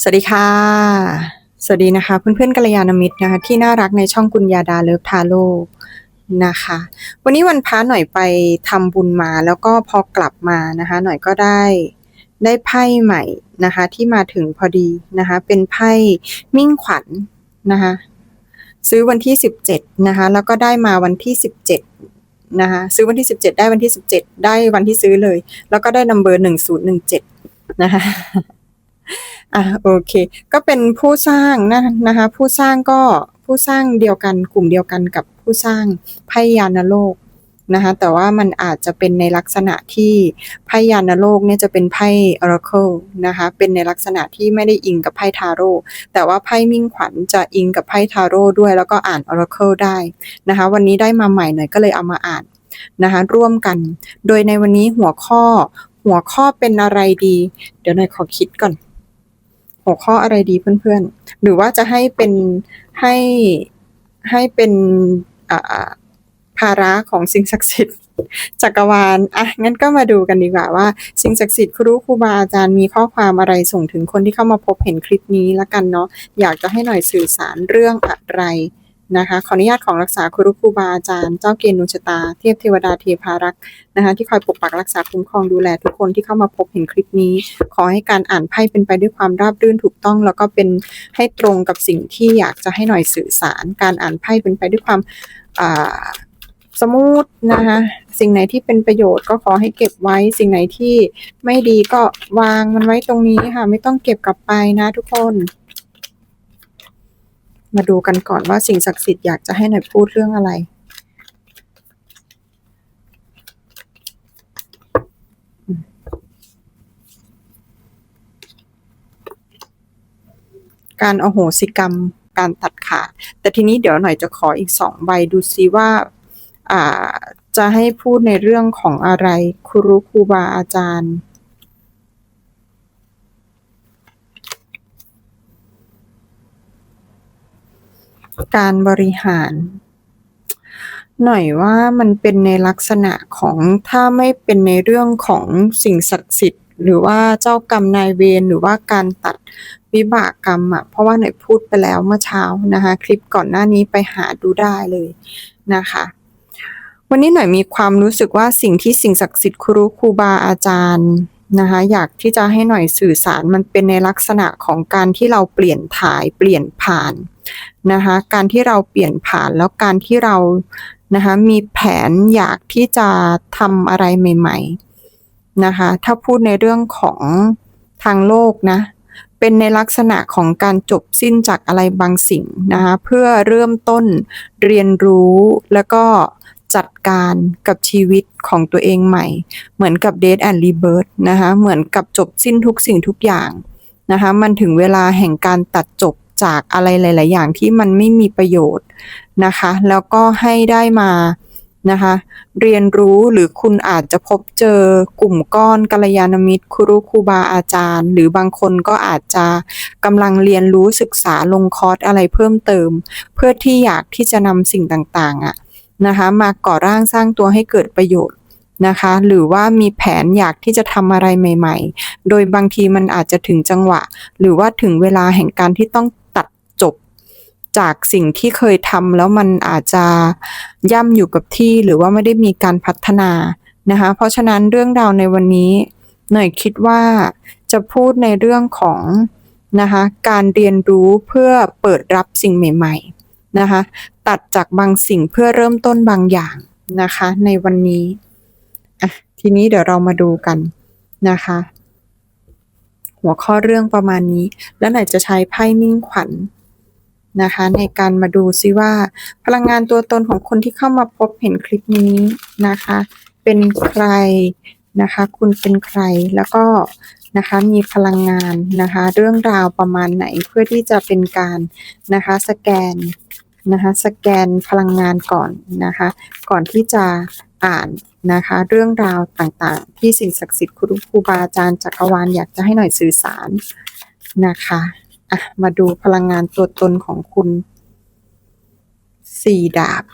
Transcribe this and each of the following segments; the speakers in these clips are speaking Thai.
สวัสดีค่ะ สวัสดีนะคะ เพื่อนๆกัลยาณมิตรนะคะ ที่น่ารักในช่องกุญญาดาเลิฟทาโร่นะคะ วันนี้วันพระหน่อยไปทำบุญมาแล้วก็พอกลับมานะคะ หน่อยก็ได้ได้ไพ่ใหม่นะคะ ที่มาถึงพอดีนะคะ เป็นไพ่มิ่งขวัญนะคะ ซื้อวันที่สิบเจ็ดนะคะ แล้วก็ได้มาวันที่สิบเจ็ดนะคะ ซื้อวันที่สิบเจ็ดได้วันที่สิบเจ็ดได้วันที่ซื้อเลย แล้วก็ได้นัมเบอร์หนึ่งศูนย์หนึ่งเจ็ดนะคะ อะโอเค ก็เป็นผู้สร้างนะนะคะ ผู้สร้างก็ผู้สร้างเดียวกันกลุ่มเดียวกันกับผู้สร้างไพยานโลกนะคะแต่ว่ามันอาจจะเป็นในลักษณะที่ไพ่ยานโลกเนี่ยจะเป็นไพ่ oracle นะคะเป็นในลักษณะที่ไม่ได้อิงกับไพ่ทาโร่แต่ว่าไพ่มิ่งขวัญจะอิงกับไพ่ทาโร่ด้วย แล้วก็อ่าน oracle ได้นะคะวันนี้ได้มาใหม่หน่อยก็เลยเอามาอ่านนะคะร่วมกัน โดยในวันนี้หัวข้อหัวข้อเป็นอะไรดี เดี๋ยวหน่อยขอคิดก่อน หัวข้ออะไรดีเพื่อนๆ หรือว่าจะให้เป็นให้ให้เป็นอ่าภาระของสิ่งศักดิ์สิทธิ์จักรวาล อะ งั้นก็มาดูกันดีกว่าว่า สิ่งศักดิ์สิทธิ์ครูครูบาอาจารย์มีข้อความอะไรส่งถึงคนที่เข้ามาพบเห็นคลิปนี้ละกันเนาะ อยากจะให้หน่อยสื่อสารเรื่องอะไร นะคะขออนุญาตของรักษาครูครูบาอาจารย์เจ้าเกณฑ์ดวงชตาเทพเทวดาเทพารักษ์นะคะที่คอยปกปักรักษาคุ้มครองดูแลทุกคนที่เข้ามาพบเห็นคลิปนี้ ขอให้การอ่านไพ่เป็นไปด้วยความราบรื่นถูกต้อง แล้วก็เป็นให้ตรงกับสิ่งที่อยากจะให้หน่อยสื่อสาร การอ่านไพ่เป็นไปด้วยความสมูทนะคะสิ่งไหนที่เป็นประโยชน์ก็ขอให้เก็บไว้ สิ่งไหนที่ไม่ดีก็วางมันไว้ตรงนี้ค่ะ ไม่ต้องเก็บกลับไปนะทุกคน มาดูกันก่อนว่าสิ่งศักดิ์สิทธิ์อยากจะให้หน่อยพูดเรื่องอะไร การอโหสิกรรมการตัดขาดแต่ทีนี้เดี๋ยวหน่อยจะขออีกสองใบดูซิว่าอ่าจะให้พูดในเรื่องของอะไรครูครูบาอาจารย์ การบริหาร หน่อยว่ามันเป็นในลักษณะของถ้าไม่เป็นในเรื่องของสิ่งศักดิ์สิทธิ์ หรือว่าเจ้ากรรมนายเวรหรือว่าการตัดวิบากกรรมอะเพราะว่าหน่อยพูดไปแล้วเมื่อเช้านะคะ คลิปก่อนหน้านี้ไปหาดูได้เลยนะคะวันนี้หน่อยมีความรู้สึกว่าสิ่งที่สิ่งศักดิ์สิทธิ์ครูครูบาอาจารย์ นะคะอยากที่จะให้หน่อยสื่อสารมันเป็นในลักษณะของการที่เราเปลี่ยนถ่ายเปลี่ยนผ่านนะคะการที่เราเปลี่ยนผ่านแล้วการที่เรานะคะมีแผนอยากที่จะทำอะไรใหม่ๆนะคะถ้าพูดในเรื่องของทางโลกนะเป็นในลักษณะของการจบสิ้นจากอะไรบางสิ่งนะคะเพื่อเริ่มต้นเรียนรู้แล้วก็ จัดการกับชีวิตของตัวเองใหม่ เหมือนกับ Death and Rebirth นะคะเหมือนกับจบสิ้นทุกสิ่งทุกอย่างนะคะมันถึงเวลาแห่งการตัดจบจากอะไรหลาย ๆ อย่างที่มันไม่มีประโยชน์นะคะ แล้วก็ให้ได้มานะคะเรียนรู้หรือคุณอาจจะพบเจอกลุ่มก้อนกัลยาณมิตรครูครูบาอาจารย์ หรือบางคนก็อาจจะกำลังเรียนรู้ศึกษาลงคอร์สอะไรเพิ่มเติม เพื่อที่อยากที่จะนำสิ่งต่าง ๆอะ นะคะ มาก่อร่างสร้างตัวให้เกิดประโยชน์นะคะ หรือว่ามีแผนอยากที่จะทำอะไรใหม่ ๆ โดยบางทีมันอาจจะถึงจังหวะ หรือว่าถึงเวลาแห่งการที่ต้องตัดจบจากสิ่งที่เคยทำแล้วมันอาจจะย่ำอยู่กับที่ หรือว่าไม่ได้มีการพัฒนานะคะ เพราะฉะนั้นเรื่องราวในวันนี้หน่อยคิดว่าจะพูดในเรื่องของนะคะการเรียนรู้เพื่อเปิดรับสิ่งใหม่ ๆ นะคะ ตัดจากบางสิ่งเพื่อเริ่มต้นบางอย่างนะคะ ในวันนี้อะทีนี้เดี๋ยวเรามาดูกันนะคะ หัวข้อเรื่องประมาณนี้ แล้วไหนจะใช้ไพ่มิ่งขวัญนะคะ ในการมาดูซิว่า พลังงานตัวตนของคนที่เข้ามาพบเห็นคลิปนี้นะคะ เป็นใครนะคะ คุณเป็นใครแล้วก็นะคะมีพลังงานนะคะ เรื่องราวประมาณไหนเพื่อที่จะเป็นการนะคะสแกน นะคะสแกนพลังงานก่อนนะคะ ก่อนที่จะอ่านนะคะ เรื่องราวต่างๆ ที่สิ่งศักดิ์สิทธิ์ครูครูบาอาจารย์จักรวาลอยากจะให้หน่อยสื่อสารนะคะอะมาดูพลังงานตัวตนของคุณสี่ดาบ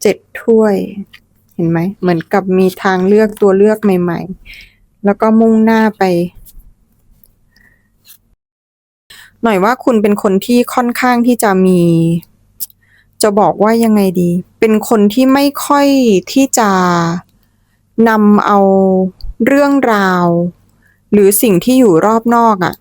เจ็ดถ้วย เห็นไหมเหมือนกับมีทางเลือกตัวเลือกใหม่ ๆ แล้วก็มุ่งหน้าไป หน่อยว่าคุณเป็นคนที่ค่อนข้างที่จะมี จะบอกว่ายังไงดี เป็นคนที่ไม่ค่อยที่จะนำเอาเรื่องราว หรือสิ่งที่อยู่รอบนอกอะ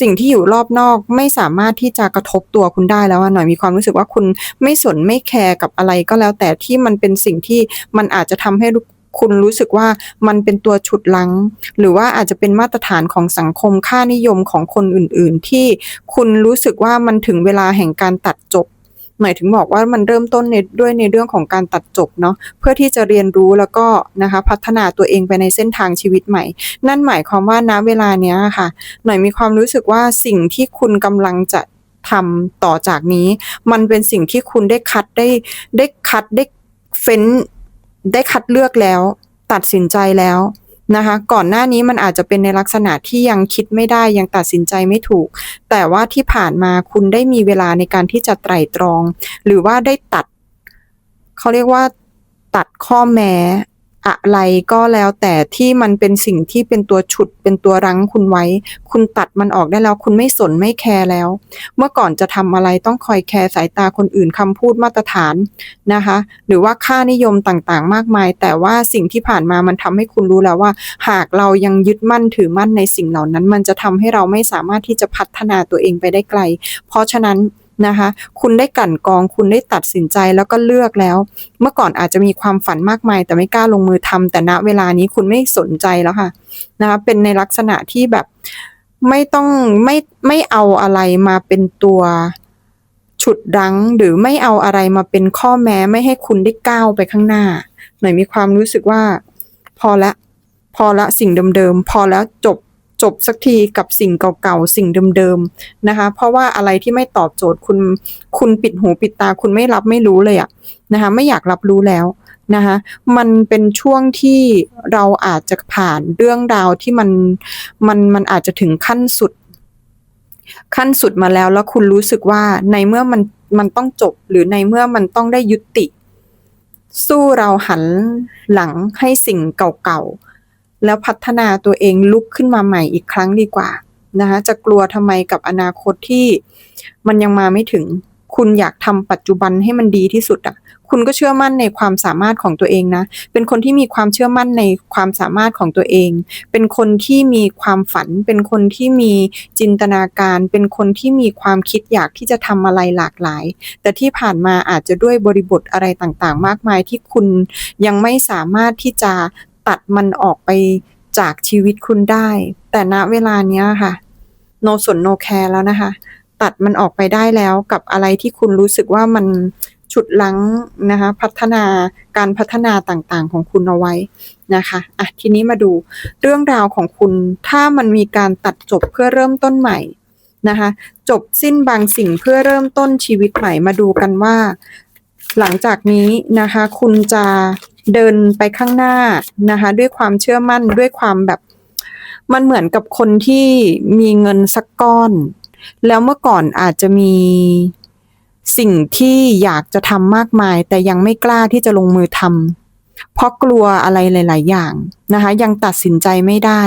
สิ่งที่อยู่รอบนอกไม่สามารถที่จะกระทบตัวคุณได้แล้วอะหน่อยมีความรู้สึกว่าคุณไม่สนไม่แคร์กับอะไรก็แล้วแต่ที่มันเป็นสิ่งที่มันอาจจะทำให้ คุณรู้สึกว่ามันเป็นตัวฉุดลัง หรือว่าอาจจะเป็นมาตรฐานของสังคมค่านิยมของคนอื่น ๆ ที่คุณรู้สึกว่ามันถึงเวลาแห่งการตัดจบหมายถึงบอกว่ามันเริ่มต้นในด้วยในเรื่องของการตัดจบเนาะเพื่อที่จะเรียนรู้แล้วก็นะคะพัฒนาตัวเองไปในเส้นทางชีวิตใหม่ นั่นหมายความว่าณเวลาเนี้ยค่ะ หน่อยมีความรู้สึกว่าสิ่งที่คุณกำลังจะทำต่อจากนี้ มันเป็นสิ่งที่คุณได้คัดได้ได้คัดได้เฟ้น ได้คัดเลือกแล้ว ตัดสินใจแล้วนะคะ ก่อนหน้านี้มันอาจจะเป็นในลักษณะที่ยังคิดไม่ได้ยังตัดสินใจไม่ถูก แต่ว่าที่ผ่านมาคุณได้มีเวลาในการที่จะไตร่ตรอง หรือว่าได้ตัด เขาเรียกว่าตัดข้อแม้ อะไรก็แล้วแต่ที่มันเป็นสิ่งที่เป็นตัวฉุดเป็นตัวรั้งคุณไว้ คุณตัดมันออกได้แล้วคุณไม่สนไม่แคร์แล้ว เมื่อก่อนจะทำอะไรต้องคอยแคร์สายตาคนอื่นคำพูดมาตรฐานนะคะ หรือว่าค่านิยมต่างๆ มากมาย แต่ว่าสิ่งที่ผ่านมามันทำให้คุณรู้แล้วว่า หากเรายังยึดมั่นถือมั่นในสิ่งเหล่านั้น มันจะทำให้เราไม่สามารถที่จะพัฒนาตัวเองไปได้ไกล เพราะฉะนั้น นะคะ คุณได้กลั่นกรอง คุณได้ตัดสินใจแล้วก็เลือกแล้ว เมื่อก่อนอาจจะมีความฝันมากมาย แต่ไม่กล้าลงมือทำแต่ณเวลานี้คุณไม่สนใจแล้วค่ะนะคะเป็นในลักษณะที่แบบไม่ต้องไม่ไม่เอาอะไรมาเป็นตัวฉุดรั้ง หรือไม่เอาอะไรมาเป็นข้อแม้ไม่ให้คุณได้ก้าวไปข้างหน้า หน่อยมีความรู้สึกว่า พอละ พอละสิ่งเดิมๆพอแล้วจบ จบสักทีกับสิ่งเก่าๆ สิ่งเดิมๆนะคะ เพราะว่าอะไรที่ไม่ตอบโจทย์คุณคุณปิดหูปิดตาคุณไม่รับไม่รู้เลยอะนะคะไม่อยากรับรู้แล้วนะคะมันเป็นช่วงที่เราอาจจะผ่านเรื่องราวที่มันมันมันอาจจะถึงขั้นสุด ขั้นสุดมาแล้วแล้วคุณรู้สึกว่าในเมื่อมันมันต้องจบหรือในเมื่อมันต้องได้ยุติ สู้เราหันหลังให้สิ่งเก่าๆ แล้วพัฒนาตัวเองลุกขึ้นมาใหม่อีกครั้งดีกว่านะคะจะกลัวทำไมกับอนาคตที่มันยังมาไม่ถึง คุณอยากทำปัจจุบันให้มันดีที่สุดอะ คุณก็เชื่อมั่นในความสามารถของตัวเองนะ เป็นคนที่มีความเชื่อมั่นในความสามารถของตัวเอง เป็นคนที่มีความฝัน เป็นคนที่มีจินตนาการ เป็นคนที่มีความคิดอยากที่จะทำอะไรหลากหลาย แต่ที่ผ่านมาอาจจะด้วยบริบทอะไรต่างๆ มากมายที่คุณยังไม่สามารถที่จะ ตัดมันออกไปจากชีวิตคุณได้ แต่ณเวลาเนี้ยค่ะ โนสนโนแคร์แล้วนะคะ ตัดมันออกไปได้แล้วกับอะไรที่คุณรู้สึกว่ามันฉุดลังนะคะพัฒนาการพัฒนาต่างๆ ของคุณเอาไว้นะคะอะทีนี้มาดูเรื่องราวของคุณถ้ามันมีการตัดจบเพื่อเริ่มต้นใหม่นะคะจบสิ้นบางสิ่งเพื่อเริ่มต้นชีวิตใหม่มาดูกันว่า หลังจากนี้นะคะ คุณจะ เดินไปข้างหน้านะคะ ด้วยความเชื่อมั่นด้วยความแบบ มันเหมือนกับคนที่มีเงินสักก้อน แล้วเมื่อก่อนอาจจะมีสิ่งที่อยากจะทำมากมาย แต่ยังไม่กล้าที่จะลงมือทำเพราะกลัวอะไรหลาย ๆ อย่างนะคะ ยังตัดสินใจไม่ได้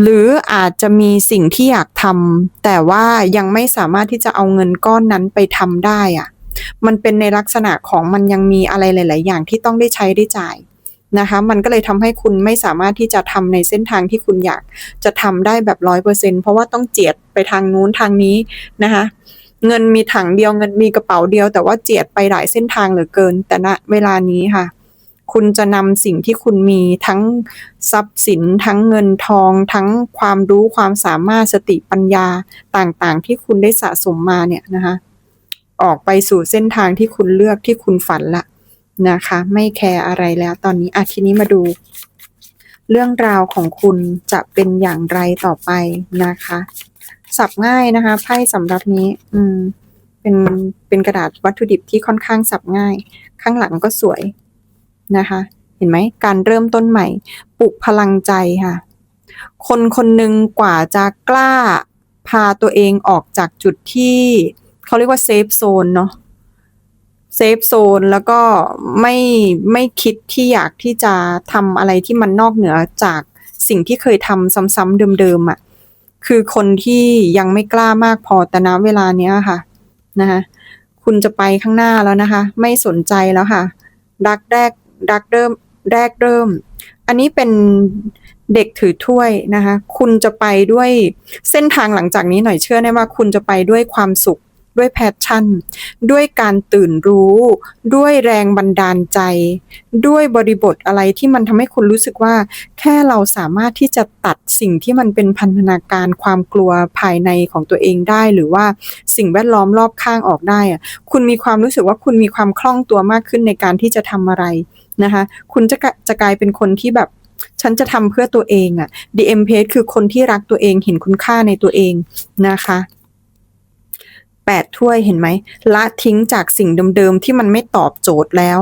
หรืออาจจะมีสิ่งที่อยากทำแต่ว่ายังไม่สามารถที่จะเอาเงินก้อนนั้นไปทำได้อะ มันเป็นในลักษณะของมันยังมีอะไรหลาย ๆ อย่างที่ต้องได้ใช้ได้จ่ายนะคะ มันก็เลยทำให้คุณไม่สามารถที่จะทำในเส้นทางที่คุณอยากจะทำได้แบบร้อยเปอร์เซ็นเพราะว่าต้องเจียดไปทางนู้นทางนี้นะคะ เงินมีถังเดียวเงินมีกระเป๋าเดียว แต่ว่าเจียดไปหลายเส้นทางเหลือเกิน แต่ณเวลานี้ค่ะ คุณจะนำสิ่งที่คุณมีทั้งทรัพย์สิน ทั้งเงินทอง ทั้งความรู้ความสามารถสติปัญญาต่างๆ ที่คุณได้สะสมมาเนี่ยนะคะ ออกไปสู่เส้นทางที่คุณเลือกที่คุณฝันละนะคะ ไม่แคร์อะไรแล้วตอนนี้อะทีนี้มาดู เรื่องราวของคุณจะเป็นอย่างไรต่อไปนะคะ สับง่ายนะคะไพ่สำหรับนี้ อืม เป็นเป็นกระดาษวัตถุดิบที่ค่อนข้างสับง่าย ข้างหลังก็สวยนะคะ เห็นไหมการเริ่มต้นใหม่ปลุกพลังใจค่ะ คนคนหนึ่งกว่าจะกล้าพาตัวเองออกจากจุดที่ เขาเรียกว่าเซฟโซนเนาะเซฟโซนแล้วก็ไม่ไม่คิดที่อยากที่จะทำอะไรที่มันนอกเหนือจากสิ่งที่เคยทำซ้ำๆเดิมๆอะคือคนที่ยังไม่กล้ามากพอแต่ณเวลาเนี้ยค่ะนะคะคุณจะไปข้างหน้าแล้วนะคะ ไม่สนใจแล้วค่ะ ดักแรกดักเริ่มแรกเริ่ม อันนี้เป็นเด็กถือถ้วยนะคะ คุณจะไปด้วยเส้นทางหลังจากนี้หน่อยเชื่อได้ว่า คุณจะไปด้วยความสุข ด้วยแพชชั่น ด้วยการตื่นรู้ ด้วยแรงบันดาลใจ ด้วยบริบทอะไรที่มันทำให้คุณรู้สึกว่า แค่เราสามารถที่จะตัดสิ่งที่มันเป็นพันธนาการความกลัวภายในของตัวเองได้ หรือว่าสิ่งแวดล้อมรอบข้างออกได้อะคุณมีความรู้สึกว่าคุณมีความคล่องตัวมากขึ้นในการที่จะทำอะไรนะคะ คุณจะจะกลายเป็นคนที่แบบฉันจะทำเพื่อตัวเองอะ DM p a g e คือคนที่รักตัวเองเห็นคุณค่าในตัวเองนะคะ แปดถ้วยเห็นไหมละทิ้งจากสิ่งเดิมๆที่มันไม่ตอบโจทย์แล้ว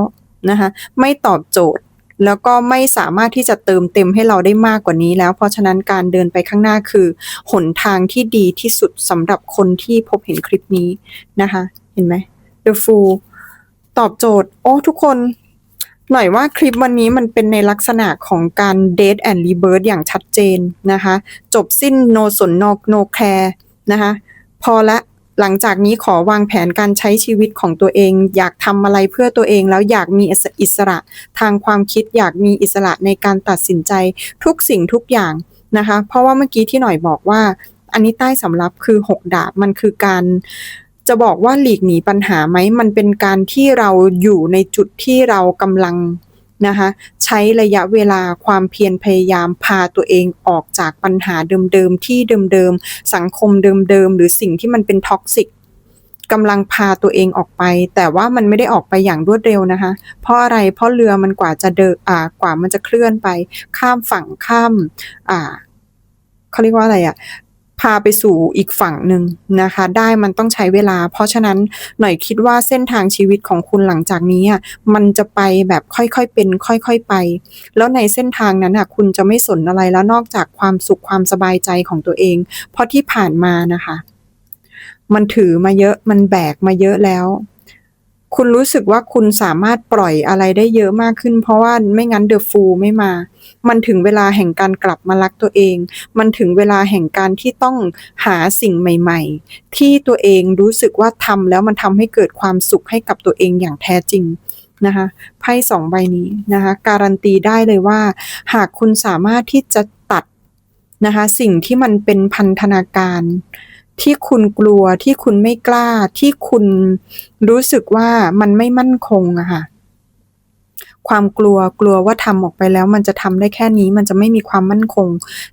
นะคะไม่ตอบโจทย์แล้วก็ไม่สามารถที่จะเติมเต็มให้เราได้มากกว่านี้แล้ว เพราะฉะนั้นการเดินไปข้างหน้าคือ หนทางที่ดีที่สุดสำหรับคนที่พบเห็นคลิปนี้นะคะ เห็นไหม The Fool ตอบโจทย์ โอ้ ทุกคน หน่อยว่าคลิปวันนี้มันเป็นในลักษณะของการ Date and Rebirth อย่างชัดเจนนะคะ จบสิ้น no สน no no care นะคะ พอละ หลังจากนี้ขอวางแผนการใช้ชีวิตของตัวเอง อยากทำอะไรเพื่อตัวเองแล้วอยากมีอิสระทางความคิด อยากมีอิสระในการตัดสินใจทุกสิ่งทุกอย่างนะคะ เพราะว่าเมื่อกี้ที่หน่อยบอกว่า อันนี้ใต้สำรับคือหกดาบมันคือการจะบอกว่าหลีกหนีปัญหาไหมมันเป็นการที่เราอยู่ในจุดที่เรากำลัง นะคะใช้ระยะเวลาความเพียรพยายามพาตัวเองออกจากปัญหาเดิมๆที่เดิมๆสังคมเดิมๆหรือสิ่งที่มันเป็นท็อกซิกกำลังพาตัวเองออกไป แต่ว่ามันไม่ได้ออกไปอย่างรวดเร็วนะคะ เพราะอะไรเพราะเรือมันกว่าจะเดินอ่ากว่ามันจะเคลื่อนไป ข้ามฝั่งข้ามอ่าเขาเรียกว่าอะไรอะ พาไปสู่อีกฝั่งหนึ่งนะคะ ได้มันต้องใช้เวลา เพราะฉะนั้นหน่อยคิดว่าเส้นทางชีวิตของคุณหลังจากนี้อะมันจะไปแบบค่อยๆเป็น ค่อยๆไป แล้วในเส้นทางนั้นอะคุณจะไม่สนอะไรแล้วนอกจากความสุขความสบายใจของตัวเอง เพราะที่ผ่านมานะคะ มันถือมาเยอะมันแบกมาเยอะแล้ว คุณรู้สึกว่าคุณสามารถปล่อยอะไรได้เยอะมากขึ้น เพราะว่าไม่งั้นเดอะฟูไม่มา มันถึงเวลาแห่งการกลับมารักตัวเอง มันถึงเวลาแห่งการที่ต้องหาสิ่งใหม่ ๆ ที่ตัวเองรู้สึกว่าทำแล้วมันทำให้เกิดความสุขให้กับตัวเองอย่างแท้จริงนะคะไพ่สองใบนี้นะคะการันตีได้เลยว่า หากคุณสามารถที่จะตัดนะคะสิ่งที่มันเป็นพันธนาการ ที่คุณกลัวที่คุณไม่กล้าที่คุณรู้สึกว่ามันไม่มั่นคงอะค่ะความกลัวกลัวว่าทำออกไปแล้ว มันจะทำได้แค่นี้มันจะไม่มีความมั่นคง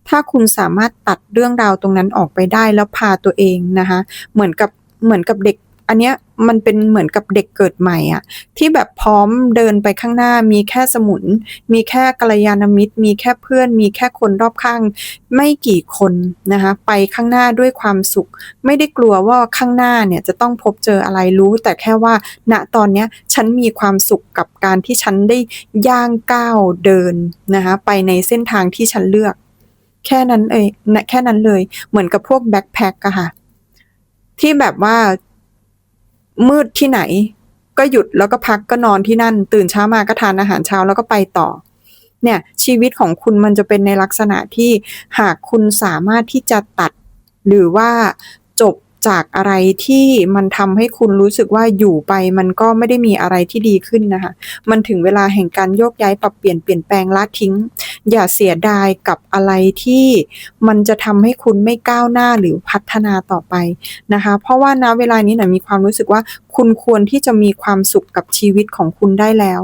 ถ้าคุณสามารถตัดเรื่องราวตรงนั้นออกไปได้แล้วพาตัวเองนะคะเหมือนกับเหมือนกับเด็ก อันเนี้ยมันเป็นเหมือนกับเด็กเกิดใหม่อะที่แบบพร้อมเดินไปข้างหน้า มีแค่สมุน มีแค่กัลยาณมิตร มีแค่เพื่อน มีแค่คนรอบข้าง ไม่กี่คนนะคะไปข้างหน้าด้วยความสุข ไม่ได้กลัวว่าข้างหน้าเนี่ยจะต้องพบเจออะไรรู้ แต่แค่ว่าณตอนเนี้ยฉันมีความสุขกับการที่ฉันได้ย่างก้าวเดินนะคะไปในเส้นทางที่ฉันเลือก แค่นั้นเองแค่นั้นเลย เหมือนกับพวกแบ็คแพ็คอะค่ะที่แบบว่า มืดที่ไหน ก็หยุดแล้วก็พักก็นอนที่นั่น ตื่นเช้ามาก็ทานอาหารเช้าแล้วก็ไปต่อ เนี่ยชีวิตของคุณมันจะเป็นในลักษณะที่หากคุณสามารถที่จะตัด หรือว่าจบ จากอะไรที่มันทำให้คุณรู้สึกว่าอยู่ไป มันก็ไม่ได้มีอะไรที่ดีขึ้นนะคะ มันถึงเวลาแห่งการโยกย้ายปรับเปลี่ยนเปลี่ยนแปลงละทิ้ง อย่าเสียดายกับอะไรที่มันจะทำให้คุณไม่ก้าวหน้าหรือพัฒนาต่อไปนะคะ เพราะว่าณเวลานี้หนะมีความรู้สึกว่าคุณควรที่จะมีความสุขกับชีวิตของคุณได้แล้ว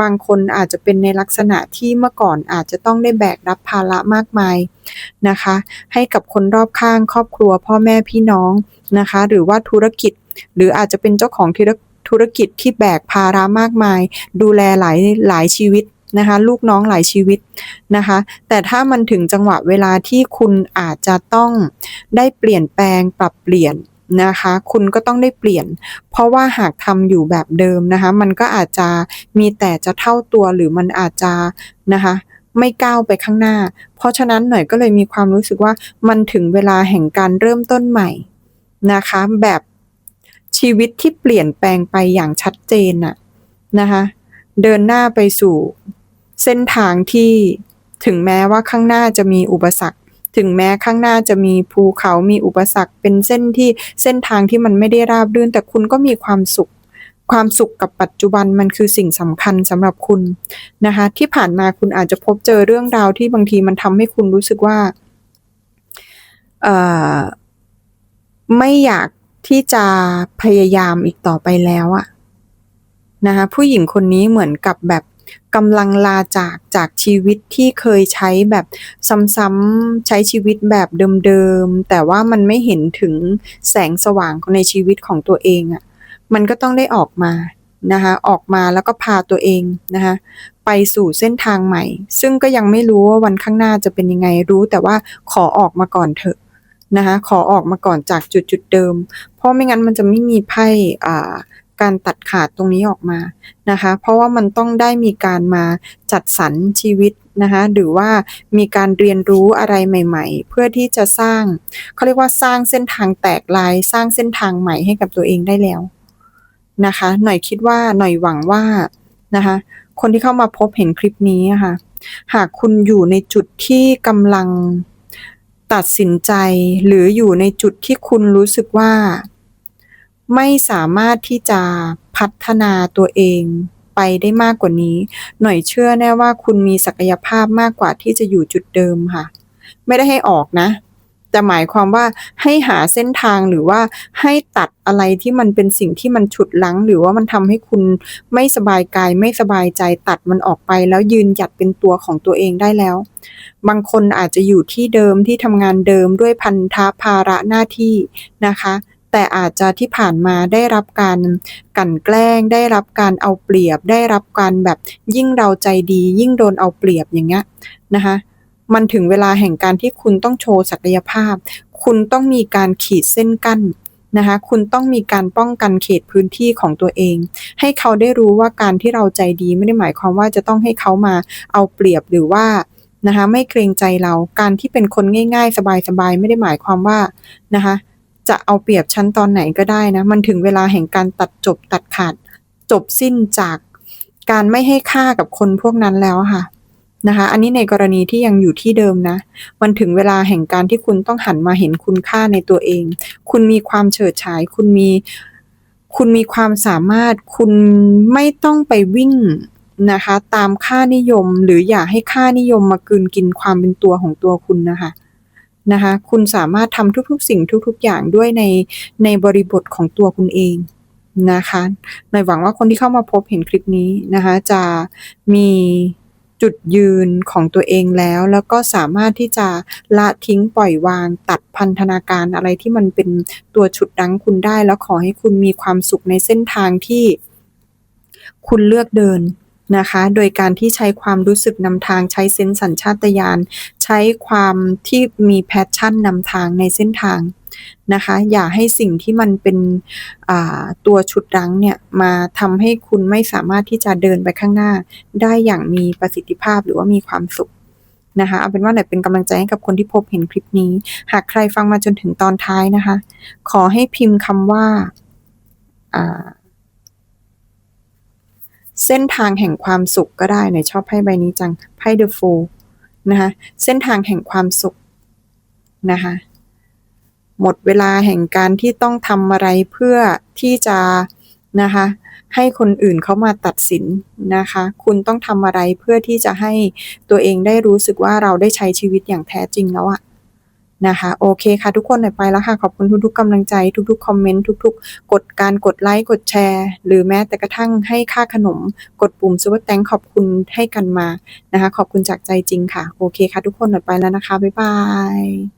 บางคนอาจจะเป็นในลักษณะที่เมื่อก่อนอาจจะต้องได้แบกรับภาระมากมายนะคะ ให้กับคนรอบข้างครอบครัว พ่อแม่พี่น้องนะคะ หรือว่าธุรกิจ หรืออาจจะเป็นเจ้าของธุรกิจที่แบกภาระมากมาย ดูแลหลายหลายชีวิตนะคะลูกน้องหลายชีวิตนะคะ แต่ถ้ามันถึงจังหวะเวลาที่คุณอาจจะต้องได้เปลี่ยนแปลงปรับเปลี่ยน นะคะ คุณก็ต้องได้เปลี่ยน เพราะว่าหากทำอยู่แบบเดิมนะคะ มันก็อาจจะมีแต่จะเท่าตัวหรือมันอาจจะนะคะไม่ก้าวไปข้างหน้า เพราะฉะนั้นหน่อยก็เลยมีความรู้สึกว่ามันถึงเวลาแห่งการเริ่มต้นใหม่นะคะ แบบชีวิตที่เปลี่ยนแปลงไปอย่างชัดเจนน่ะนะคะเดินหน้าไปสู่เส้นทางที่ถึงแม้ว่าข้างหน้าจะมีอุปสรรค ถึงแม้ข้างหน้าจะมีภูเขามีอุปสรรคเป็นเส้นที่เส้นทางที่มันไม่ได้ราบรื่น แต่คุณก็มีความสุข ความสุขกับปัจจุบันมันคือสิ่งสำคัญสำหรับคุณนะคะ ที่ผ่านมาคุณอาจจะพบเจอเรื่องราวที่บางทีมันทำให้คุณรู้สึกว่าไม่อยากที่จะพยายามอีกต่อไปแล้วอะนะคะผู้หญิงคนนี้เหมือนกับแบบ กำลังลาจากจากชีวิตที่เคยใช้แบบซ้ำๆใช้ชีวิตแบบเดิมๆ แต่ว่ามันไม่เห็นถึงแสงสว่างในชีวิตของตัวเองอะมันก็ต้องได้ออกมานะคะออกมาแล้วก็พาตัวเองนะคะไปสู่เส้นทางใหม่ ซึ่งก็ยังไม่รู้ว่าวันข้างหน้าจะเป็นยังไงรู้ แต่ว่าขอออกมาก่อนเถอะนะคะขอออกมาก่อนจากจุดจุดเดิม เพราะไม่งั้นมันจะไม่มีไพ่อ่า การตัดขาดตรงนี้ออกมานะคะ เพราะว่ามันต้องได้มีการมาจัดสรรชีวิตนะคะหรือว่ามีการเรียนรู้อะไรใหม่ ๆ เพื่อที่จะสร้างเขาเรียกว่าสร้างเส้นทางแตกลาย สร้างเส้นทางใหม่ให้กับตัวเองได้แล้วนะคะ หน่อยคิดว่าหน่อยหวังว่านะคะคนที่เข้ามาพบเห็นคลิปนี้ค่ะ หากคุณอยู่ในจุดที่กำลังตัดสินใจ หรืออยู่ในจุดที่คุณรู้สึกว่า ไม่สามารถที่จะพัฒนาตัวเองไปได้มากกว่านี้ หน่อยเชื่อแน่ว่าคุณมีศักยภาพมากกว่าที่จะอยู่จุดเดิมค่ะ ไม่ได้ให้ออกนะ แต่หมายความว่าให้หาเส้นทางหรือว่าให้ตัดอะไรที่มันเป็นสิ่งที่มันฉุดลัง หรือว่ามันทำให้คุณไม่สบายกายไม่สบายใจตัดมันออกไป แล้วยืนหยัดเป็นตัวของตัวเองได้แล้ว บางคนอาจจะอยู่ที่เดิมที่ทำงานเดิมด้วยพันธะภาระหน้าที่นะคะ แต่อาจจะที่ผ่านมาได้รับการกั่นแกล้ง ได้รับการเอาเปรียบ ได้รับการแบบยิ่งเราใจดี ยิ่งโดนเอาเปรียบอย่างเงี้ยนะคะมันถึงเวลาแห่งการที่คุณต้องโชว์ศักยภาพ คุณต้องมีการขีดเส้นกั้นนะคะคุณต้องมีการป้องกันเขตพื้นที่ของตัวเอง ให้เขาได้รู้ว่าการที่เราใจดีไม่ได้หมายความว่าจะต้องให้เขามาเอาเปรียบหรือว่านะคะไม่เกรงใจเราการที่เป็นคนง่าย ๆ สบายๆไม่ได้หมายความว่านะคะ จะเอาเปรียบฉันตอนไหนก็ได้นะ มันถึงเวลาแห่งการตัดจบตัดขาด จบสิ้นจากการไม่ให้ค่ากับคนพวกนั้นแล้วค่ะนะคะ อันนี้ในกรณีที่ยังอยู่ที่เดิมนะ มันถึงเวลาแห่งการที่คุณต้องหันมาเห็นคุณค่าในตัวเอง คุณมีความเฉิดฉาย คุณมี คุณมีความสามารถ คุณไม่ต้องไปวิ่งนะคะ ตามค่านิยม หรืออย่าให้ค่านิยมมากินกินความเป็นตัวของตัวคุณนะคะ นะคะคุณสามารถทำทุกๆ สิ่งทุก ๆ อย่างด้วยในในบริบทของตัวคุณเองนะคะหน่อยหวังว่าคนที่เข้ามาพบเห็นคลิปนี้นะคะจะมีจุดยืนของตัวเองแล้ว แล้วก็สามารถที่จะละทิ้งปล่อยวางตัดพันธนาการอะไรที่มันเป็นตัวฉุดดังคุณได้ แล้วขอให้คุณมีความสุขในเส้นทางที่คุณเลือกเดิน นะคะ โดยการที่ใช้ความรู้สึกนำทางใช้เซนส์สัญชาตญาณใช้ความที่มีแพชชั่นนำทางในเส้นทางนะคะ อย่าให้สิ่งที่มันเป็นตัวชุดรั้งเนี่ยมาทำให้คุณไม่สามารถที่จะเดินไปข้างหน้า ได้อย่างมีประสิทธิภาพหรือว่ามีความสุขนะคะเอาเป็นว่าหน่อยเป็นกำลังใจให้กับคนที่พบเห็นคลิปนี้ หากใครฟังมาจนถึงตอนท้ายนะคะ ขอให้พิมพ์คำว่า เส้นทางแห่งความสุขก็ได้ในชอบไพ่ใบนี้จังไพ่เดอะโฟนะคะเส้นทางแห่งความสุขนะคะหมดเวลาแห่งการที่ต้องทำอะไรเพื่อที่จะนะคะให้คนอื่นเขามาตัดสินนะคะ คุณต้องทำอะไรเพื่อที่จะให้ตัวเองได้รู้สึกว่าเราได้ใช้ชีวิตอย่างแท้จริงแล้วอะ นะคะ โอเคค่ะ ทุกคนไปแล้วค่ะ ขอบคุณทุกๆกำลังใจ ทุกๆคอมเมนต์ทุกๆ กดการกดไลค์กดแชร์ หรือแม้แต่กระทั่งให้ค่าขนม กดปุ่มซูเปอร์แตงขอบคุณให้กันมานะคะ ขอบคุณจากใจจริงค่ะ โอเคค่ะ ทุกคนไปแล้วนะคะ บ๊ายบาย